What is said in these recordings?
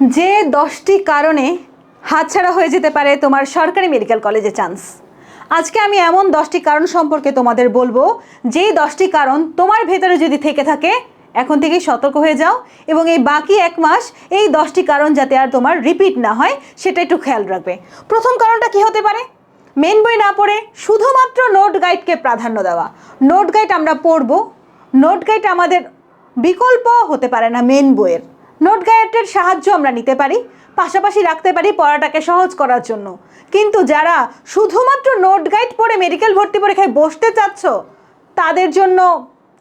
যে দশটি কারণে হাতছাড়া হয়ে যেতে পারে তোমার সরকারি মেডিকেল কলেজে চান্স। আজকে আমি এমন দশটি কারণ সম্পর্কে তোমাদের বলব, যেই দশটি কারণ তোমার ভেতরে যদি থেকে থাকে, এখন থেকেই সতর্ক হয়ে যাও এবং এই বাকি এক মাস এই দশটি কারণ যাতে আর তোমার রিপিট না হয়, সেটা একটু খেয়াল রাখবে। প্রথম কারণটা কি হতে পারে? মেন বই না পড়ে শুধুমাত্র নোট গাইডকে প্রাধান্য দেওয়া। নোট গাইড আমরা পড়ব। নোট গাইড আমাদের বিকল্প হতে পারে না মেন বইয়ের। নোট গাইডের সাহায্য আমরা নিতে পারি, পাশাপাশি রাখতে পারি পড়াটাকে সহজ করার জন্য। কিন্তু যারা শুধুমাত্র নোট গাইড পড়ে মেডিকেল ভর্তি পরীক্ষায় বসতে চাচ্ছ, তাদের জন্য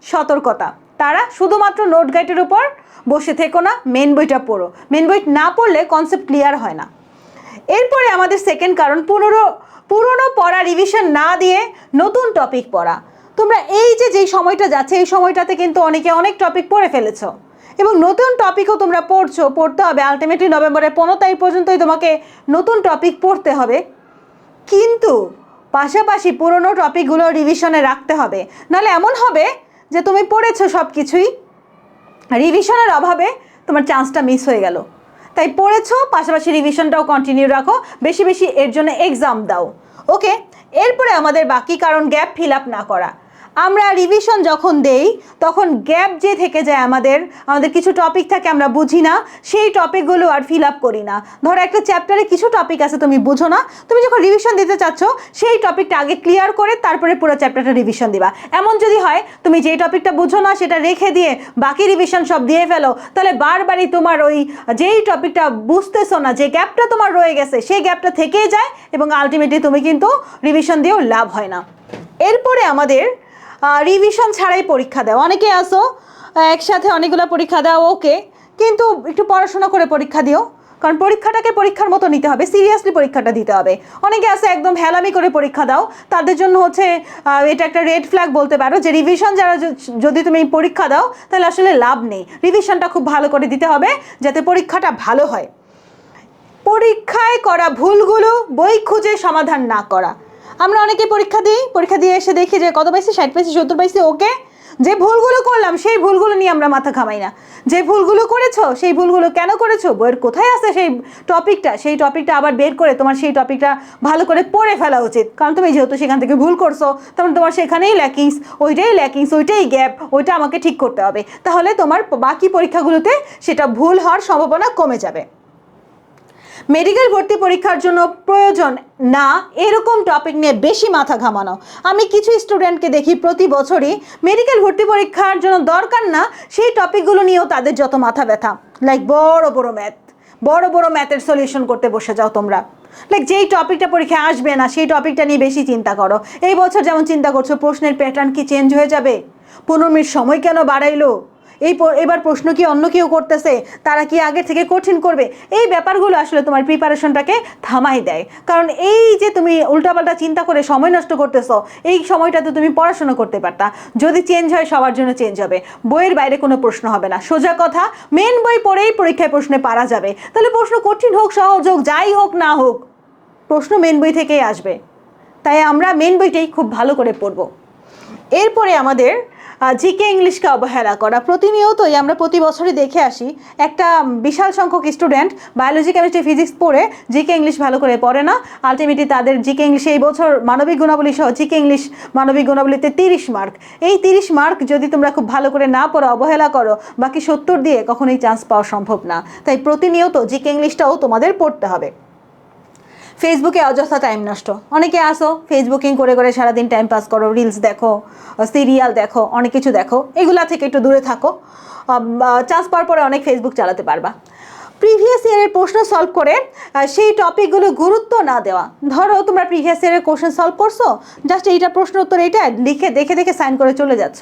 সতর্কতা। তারা শুধুমাত্র নোট গাইডের উপর বসে থেকো না মেন বইটা পড়ো। মেন বই না পড়লে কনসেপ্ট ক্লিয়ার হয় না। এরপরে আমাদের সেকেন্ড কারণ, পুরনো পুরনো পড়া রিভিশন না দিয়ে নতুন টপিক পড়া। তোমরা এই যে, যেই সময়টা যাচ্ছে, এই সময়টাতে কিন্তু অনেকে অনেক টপিক পড়ে ফেলেছো। এবং নতুন টপিকও তোমরা পড়ছো, পড়তে হবে। আলটিমেটলি নভেম্বরের পনেরো তারিখ পর্যন্তই তোমাকে নতুন টপিক পড়তে হবে। কিন্তু পাশাপাশি পুরনো টপিকগুলো রিভিশনে রাখতে হবে। নাহলে এমন হবে যে তুমি পড়েছো সব কিছুই রিভিশনের অভাবে তোমার চান্সটা মিস হয়ে গেল। তাই পড়েছো, পাশাপাশি রিভিশনটাও কন্টিনিউ রাখো, বেশি বেশি এর জন্য এক্সাম দাও। ওকে এরপরে আমাদের বাকি কারণ গ্যাপ ফিল আপ না করা। আমরা রিভিশন যখন দেই, তখন গ্যাপ যে থেকে যায় আমাদের আমাদের কিছু টপিক থাকে আমরা বুঝি না, সেই টপিকগুলো আর ফিল আপ করি না। ধরো একটা চ্যাপ্টারে কিছু টপিক আছে তুমি বুঝো না, তুমি যখন রিভিশন দিতে চাচ্ছ, সেই টপিকটা আগে ক্লিয়ার করে তারপরে পুরো চ্যাপ্টারটা রিভিশন দিবা। এমন যদি হয়, তুমি যেই টপিকটা বুঝো না, সেটা রেখে দিয়ে বাকি রিভিশন সব দিয়ে ফেলো, তাহলে বারবারই তোমার ওই যেই টপিকটা বুঝতেছো না, যে গ্যাপটা তোমার রয়ে গেছে, সেই গ্যাপটা থেকেই যায় এবং আলটিমেটলি তুমি কিন্তু রিভিশন দিয়েও লাভ হয় না। এরপরে আমাদের রিভিশন ছাড়াই পরীক্ষা দাও অনেকে আসো, একসাথে অনেকগুলো পরীক্ষা দাও ওকে কিন্তু একটু পড়াশোনা করে পরীক্ষা দিও। কারণ পরীক্ষাটাকে পরীক্ষার মতো নিতে হবে সিরিয়াসলি পরীক্ষাটা দিতে হবে। অনেকে আছে একদম হেলামি করে পরীক্ষা দাও, তাদের জন্য হচ্ছে এটা একটা রেড ফ্ল্যাগ বলতে পারো যে রিভিশন যারা যদি তুমি পরীক্ষা দাও, তাহলে আসলে লাভ নেই। রিভিশনটা খুব ভালো করে দিতে হবে, যাতে পরীক্ষাটা ভালো হয়। পরীক্ষায় করা ভুলগুলো বই খুঁজে সমাধান না করা। আমরা অনেকে পরীক্ষা দিই, পরীক্ষা দিয়ে এসে দেখি যে কত পাইছি? ষাট পাইছি, সত্তর পাইছি, ওকে। যে ভুলগুলো করলাম, সেই ভুলগুলো নিয়ে আমরা মাথা ঘামাই না। যে ভুলগুলো করেছ, সেই ভুলগুলো কেন করেছ? বইয়ের কোথায় আছে সেই টপিকটা? সেই টপিকটা আবার বের করে তোমার সেই টপিকটা ভালো করে পড়ে ফেলা উচিত। কারণ তুমি যেহেতু সেখান থেকে ভুল করছ, তখন তোমার সেখানেই ল্যাকিংস ওইটাই ল্যাকিংস ওইটাই গ্যাপ ওইটা আমাকে ঠিক করতে হবে। তাহলে তোমার বাকি পরীক্ষাগুলোতে সেটা ভুল হওয়ার সম্ভাবনা কমে যাবে। মেডিকেল ভর্তি পরীক্ষার জন্য প্রয়োজন না, এরকম টপিক নিয়ে বেশি মাথা ঘামানো। আমি কিছু স্টুডেন্টকে দেখি প্রতি বছরই মেডিকেল ভর্তি পরীক্ষার জন্য দরকার না, সেই টপিকগুলো নিয়েও তাদের যত মাথা ব্যথা। লাইক বড় বড় ম্যাথ বড় বড় ম্যাথের সলিউশন করতে বসে যাও তোমরা। লাইক যেই টপিকটা পরীক্ষায় আসবে না, সেই টপিকটা নিয়ে বেশি চিন্তা করো। এই বছর যেমন চিন্তা করছ, প্রশ্নের প্যাটার্ন কি চেঞ্জ হয়ে যাবে? পনেরো মিনিট সময় কেন বাড়াইলো? এই এবার প্রশ্ন কি অন্য কেউ করতেছে? তারা কি আগে থেকে কঠিন করবে? এই ব্যাপারগুলো আসলে তোমার প্রিপারেশনটাকে থামাই দেয়। কারণ এই যে তুমি উল্টাপাল্টা চিন্তা করে সময় নষ্ট করতেছো, এই সময়টাতে তুমি পড়াশোনা করতে পারতা। যদি চেঞ্জ হয়, সবার জন্য চেঞ্জ হবে। বইয়ের বাইরে কোনো প্রশ্ন হবে না। সোজা কথা মেন বই পড়েই পরীক্ষায় প্রশ্নে পারা যাবে। তাহলে প্রশ্ন কঠিন হোক, সহজ হোক, যাই হোক না হোক, প্রশ্ন মেন বই থেকেই আসবে। তাই আমরা মেন বইটাই খুব ভালো করে পড়ব। এরপরে আমাদের জিকে ইংলিশকে অবহেলা করা। প্রতিনিয়তই আমরা প্রতি বছরই দেখে আসি, একটা বিশাল সংখ্যক স্টুডেন্ট বায়োলজি, কেমিস্ট্রি, ফিজিক্স পড়ে জিকে ইংলিশ ভালো করে পড়ে না। আলটিমেটলি তাদের জিকে ইংলিশে এই বছর মানবিক গুণাবলী সহ জিকে ইংলিশ মানবিক গুণাবলীতে তিরিশ মার্ক। এই তিরিশ মার্ক যদি তোমরা খুব ভালো করে না পড়ো, অবহেলা করো, বাকি সত্তর দিয়ে কখনোই চান্স পাওয়া সম্ভব না। তাই প্রতিনিয়ত জিকে ইংলিশটাও তোমাদের পড়তে হবে। ফেসবুকে অযথা টাইম নষ্ট। অনেকে আসো ফেসবুকিং করে করে সারাদিন টাইম পাস করো রিলস দেখো সিরিয়াল দেখো, অনেক কিছু দেখো। এগুলা থেকে একটু দূরে থাকো। চান্স পাওয়ার পরে অনেক ফেসবুক চালাতে পারবা। প্রিভিয়াস ইয়ারের প্রশ্ন সলভ করে সেই টপিকগুলো গুরুত্ব না দেওয়া। ধরো তোমরা প্রিভিয়াস ইয়ারের কোশ্চেন সলভ করছ জাস্ট এইটা প্রশ্ন উত্তর এইটা, লিখে, দেখে দেখে সাইন করে চলে যাচ্ছ।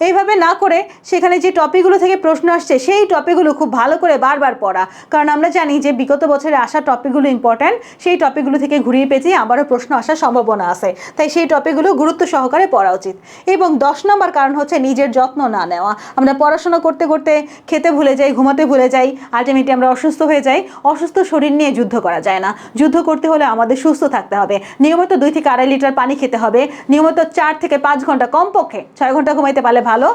এইভাবে না করে সেখানে যে টপিকগুলো থেকে প্রশ্ন আসছে, সেই টপিকগুলো খুব ভালো করে বারবার পড়া। কারণ আমরা জানি যে বিগত বছরে আসা টপিকগুলো ইম্পর্ট্যান্ট সেই টপিকগুলো থেকে ঘুরিয়ে পেঁচিয়ে আবারও প্রশ্ন আসার সম্ভাবনা আছে। তাই সেই টপিকগুলো গুরুত্ব সহকারে পড়া উচিত। এবং দশ নম্বর কারণ হচ্ছে নিজের যত্ন না নেওয়া। আমরা পড়াশোনা করতে করতে খেতে ভুলে যাই, ঘুমাতে ভুলে যাই আলটিমেটলি আমরা অসুস্থ হয়ে যাই, অসুস্থ শরীর নিয়ে যুদ্ধ করা যায় না। যুদ্ধ করতে হলে আমাদের সুস্থ থাকতে হবে। নিয়মিত দুই থেকে আড়াই লিটার পানি খেতে হবে। নিয়মিত চার থেকে পাঁচ ঘণ্টা কমপক্ষে ছয় ঘণ্টা ঘুমাইতে পারলে ভালো।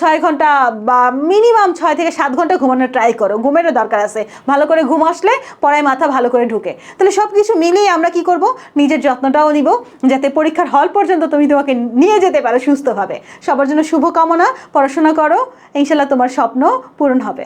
ছয় ঘণ্টা বা মিনিমাম ছয় থেকে সাত ঘণ্টা ঘুমানোর ট্রাই করো। ঘুমেরও দরকার আছে। ভালো করে ঘুম আসলে পড়ায় মাথা ভালো করে ঢুকে। তাহলে সব কিছু মিলিয়ে আমরা কি করব? নিজের যত্নটাও নিব, যাতে পরীক্ষার হল পর্যন্ত তুমি তোমাকে নিয়ে যেতে পারো সুস্থভাবে। সবার জন্য শুভকামনা। পড়াশোনা করো। ইনশাল্লাহ তোমার স্বপ্ন পূরণ হবে।